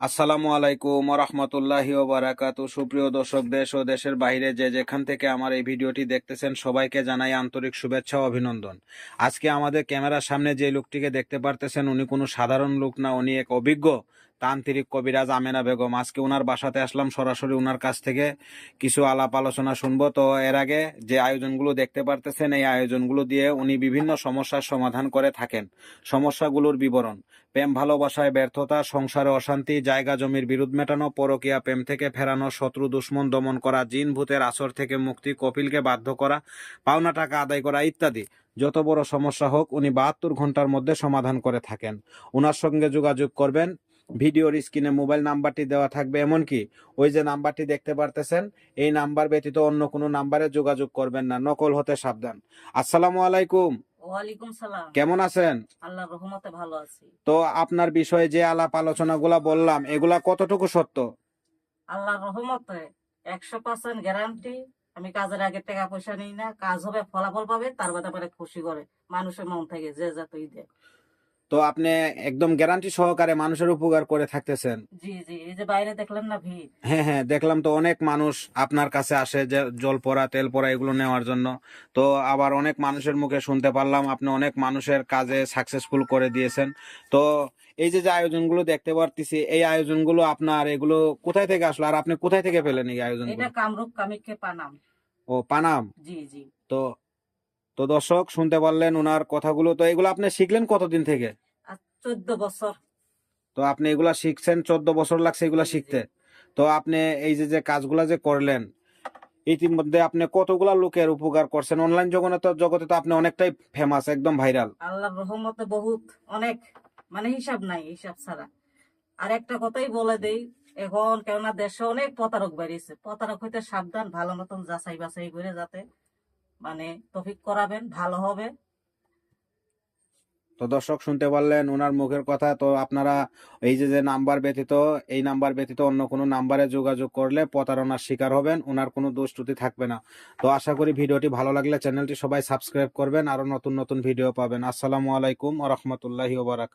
আসসালামু আলাইকুম রহমতুল্লাহি বারাকাতু সুপ্রিয় দর্শক, দেশ ও দেশের বাইরে যে যেখান থেকে আমার এই ভিডিওটি দেখতেছেন, সবাইকে জানাই আন্তরিক শুভেচ্ছা অভিনন্দন। আজকে আমাদের ক্যামেরার সামনে যে লোকটিকে দেখতে পারতেছেন, উনি কোনো সাধারণ লোক না, উনি এক অভিজ্ঞ তান্ত্রিক কবিরাজ আমেনা বেগম, আজকে ওনার বাসাতে আসলাম সরাসরি ওনার কাছ থেকে। কিছু আলাপ আলোচনা শুনব। তো এর আগে যে আয়োজনগুলো দেখতে পারতেছেন, এই আয়োজনগুলো দিয়ে উনি বিভিন্ন সমস্যার সমাধান করে থাকেন। সমস্যাগুলোর বিবরণ। প্রেম ভালোবাসায় ব্যর্থতা, সংসারে অশান্তি, জায়গা জমির বিরোধ মেটানো, পরকীয়া প্রেম থেকে ফেরানো, শত্রু, দুশ্মন, দমন করা, জিন ভূতের আসর থেকে মুক্তি, কপিলকে বাধ্য করা, পাওনা টাকা আদায় করা ইত্যাদি। যত বড় সমস্যা হোক, উনি বাহাত্তর ঘণ্টার মধ্যে সমাধান করে থাকেন। ওনার সঙ্গে যোগাযোগ করবেন ভিডিওর স্ক্রিনে মোবাইল নাম্বারটি দেওয়া থাকবে এমনকি ওই যে নাম্বারটি দেখতে পারতেছেন এই নাম্বার ব্যতীত অন্য কোনো নাম্বারে যোগাযোগ করবেন না। নকল হতে সাবধান। আসসালামু আলাইকুম। কেমন আছেন? আল্লাহর রহমতে ভালো আছি। তো আপনার বিষয়ে যে আলাপ আলোচনাগুলা বললাম এগুলা কতটুকু সত্য? আল্লাহর রহমতে একশো পার্সেন্ট গ্যারান্টি। আমি কাজের আগে টাকা পয়সা নিই না কাজ হবে ফলাফল পাবে তার বাদে খুশি করে মানুষের মন থেকে যে যতই দেয় তো আপনি একদম গ্যারান্টি সহকারে মানুষের উপকার করে থাকতেছেন। জি জি এই যে বাইরে দেখলেন না ভিড়। হ্যাঁ হ্যাঁ দেখলাম তো অনেক মানুষ আপনার কাছে আসে যে জল পড়া তেল পড়া এগুলো নেওয়ার জন্য। তো আবার অনেক মানুষের মুখে শুনতে পারলাম আপনি অনেক মানুষের কাজে সাকসেসফুল করে দিয়েছেন। তো এই যে যে আয়োজনগুলো দেখতে পারতেছি এই আয়োজনগুলো আপনার এগুলো কোথায় থেকে আসলো? আর আপনি কোথায় থেকে পেলেন এই আয়োজনগুলো? এটা কামরূপ কামিককে পানাম। ও পানাম? জি জি। তো তো দর্শক শুনতে পারলেন ওনার কথাগুলো। তো এগুলো আপনি শিখলেন কতদিন থেকে? চোদ্দ বছর। তো আপনি এগুলা শিখছেন চোদ্দ বছর লাগছে এগুলা শিখতে। তো আপনি এই যে যে কাজগুলা যে করলেন ইতিমধ্যে আপনি কতগুলা লোকের উপকার করছেন? অনলাইন জগতে জগতে তো আপনি অনেকটাই ফেমাস একদম ভাইরাল আল্লাহর রহমতে বহুত অনেক মানে হিসাব নাই হিসাব ছাড়া। আর একটা কথাই বলে দেই এখন কেননা দেশে অনেক প্রতারক বেরিয়েছে। প্রতারক হইতে সাবধান ভালো মতন যাচাই বাছাই করে যাতে মানে তফিক করাবেন, ভালো হবে। তো দর্শক শুনতে পারলেন ওনার মুখের কথা, তো আপনারা এই যে যে নাম্বার ব্যতীত, এই নাম্বার ব্যতীত অন্য কোনো নাম্বারে যোগাযোগ করলে প্রতারণার শিকার হবেন, ওনার কোনো দোষ ত্রুটি থাকবে না। তো আশা করি ভিডিওটি ভালো লাগলে চ্যানেলটি সবাই সাবস্ক্রাইব করবেন আরও নতুন নতুন ভিডিও পাবেন। আসসালামু আলাইকুম রহমতুল্লাহি ওবারাকাত